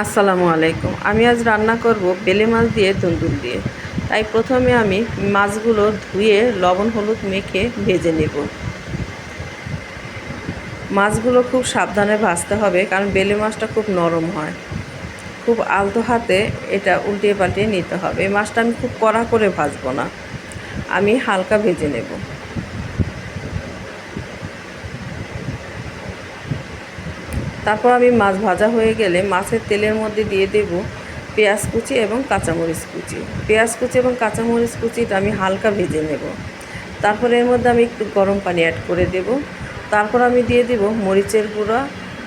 আসসালামু আলাইকুম। আমি আজ রান্না করব বেলে মাছ দিয়ে তন্দুর দিয়ে। তাই প্রথমে আমি মাছগুলো ধুয়ে লবণ হলুদ মেখে ভেজে নেব। মাছগুলো খুব সাবধানে ভাজতে হবে, কারণ বেলে মাছটা খুব নরম হয়। খুব আলতো হাতে এটা উল্টিয়ে পাল্টিয়ে নিতে হবে। এই মাছটা আমি খুব কড়া করে ভাজবো না। আমি হালকা ভেজে নেব। তারপর আমি মাছ ভাজা হয়ে গেলে মাছের তেলের মধ্যে দিয়ে দেব পেঁয়াজ কুচি এবং কাঁচামরিচ কুচি। পেঁয়াজ কুচি এবং কাঁচামরিচ কুচিটা আমি হালকা ভেজে নেব। তারপর এর মধ্যে আমি একটু গরম পানি অ্যাড করে দেব। তারপর আমি দিয়ে দেব মরিচের গুঁড়া,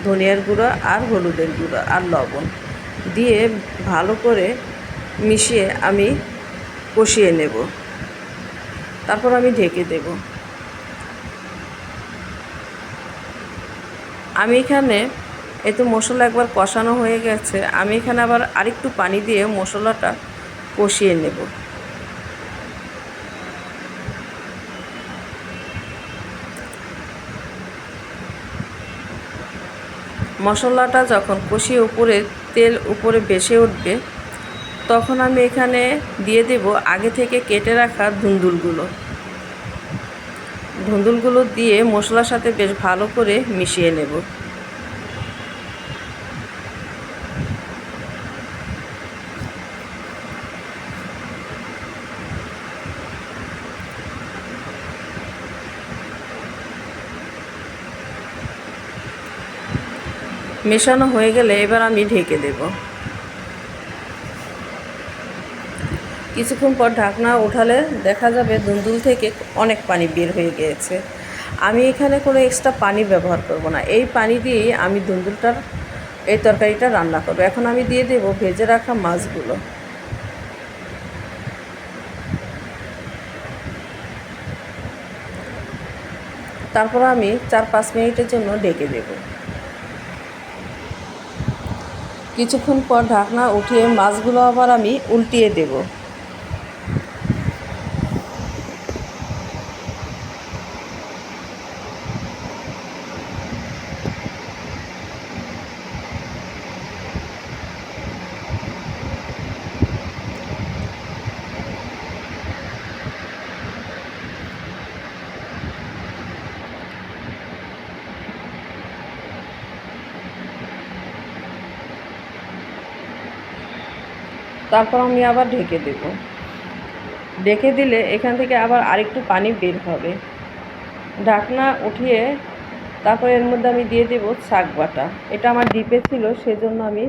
ধনিয়ার গুঁড়া আর হলুদের গুঁড়া আর লবণ। দিয়ে ভালো করে মিশিয়ে আমি কষিয়ে নেব। তারপর আমি ঢেকে দেব। আমি এখানে এই তো মশলা একবার কষানো হয়ে গেছে। আমি এখানে আবার আরেকটু পানি দিয়ে মশলাটা কষিয়ে নেব। মশলাটা যখন কষিয়ে উপরে, তেল উপরে বেসে উঠবে, তখন আমি এখানে দিয়ে দেব আগে থেকে কেটে রাখা ধুন্দুলগুলো। ধুন্দুলগুলো দিয়ে মশলার সাথে বেশ ভালো করে মিশিয়ে নেব। মেশানো হয়ে গেলে এবার আমি ঢেকে দেব। কিছুক্ষণ পর ঢাকনা উঠালে দেখা যাবে দুন্দুল থেকে অনেক পানি বের হয়ে গিয়েছে। আমি এখানে কোনো এক্সট্রা পানি ব্যবহার করব না। এই পানি দিয়েই আমি দুন্দুলটার এই তরকারিটা রান্না করব। এখন আমি দিয়ে দেব ভেজে রাখা মাছগুলো। তারপর আমি চার পাঁচ মিনিটের জন্য ডেকে দেবো। কিছুক্ষণ পর ঢাকনা উঠিয়ে মাছগুলো আবার আমি উল্টিয়ে দেব। তারপর আমি আবার ঢেকে দেব। ঢেকে দিলে এখান থেকে আবার আরেকটু পানি বের হবে। ঢাকনা উঠিয়ে তারপর এর মধ্যে আমি দিয়ে দেব শাক বাটা। এটা আমার ডিপে ছিল, সেজন্য আমি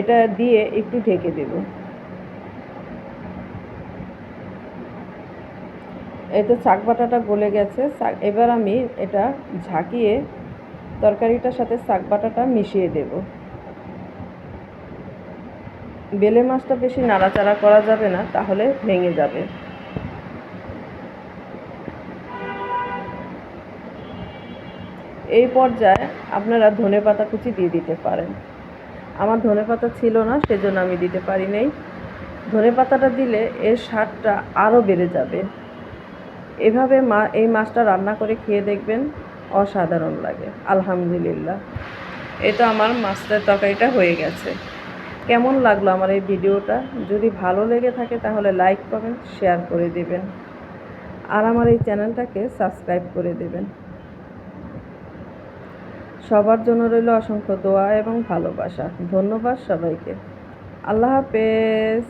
এটা দিয়ে একটু ঢেকে দেব। এই তো শাক বাটাটা গলে গেছে। এবার আমি এটা ঝাঁকিয়ে তরকারিটার সাথে শাক বাটাটা মিশিয়ে দেবো। বেলে মাছটা বেশি নাড়াচাড়া করা যাবে না, তাহলে ভেঙে যাবে। এই পর্যায়ে আপনারা ধনে পাতা কুচি দিয়ে দিতে পারেন। আমার ধনে পাতা ছিল না, সেজন্য আমি দিতে পারি নাই। ধনে পাতাটা দিলে এর স্বাদটা আরও বেড়ে যাবে। এভাবে মা, এই মাছটা রান্না করে খেয়ে দেখবেন অসাধারণ লাগে, আলহামদুলিল্লাহ। এটা আমার মাছটার তরকারিটা হয়ে গেছে। কেমন লাগল আমার এই ভিডিওটা? যদি ভালো লেগে থাকে তাহলে লাইক কমেন্ট শেয়ার করে দেবেন। আর আমার এই চ্যানেলটাকে সাবস্ক্রাইব করে দেবেন। সবার জন্য রইল অসংখ্য দোয়া এবং ভালোবাসা। ধন্যবাদ সবাইকে। আল্লাহ হাফেজ।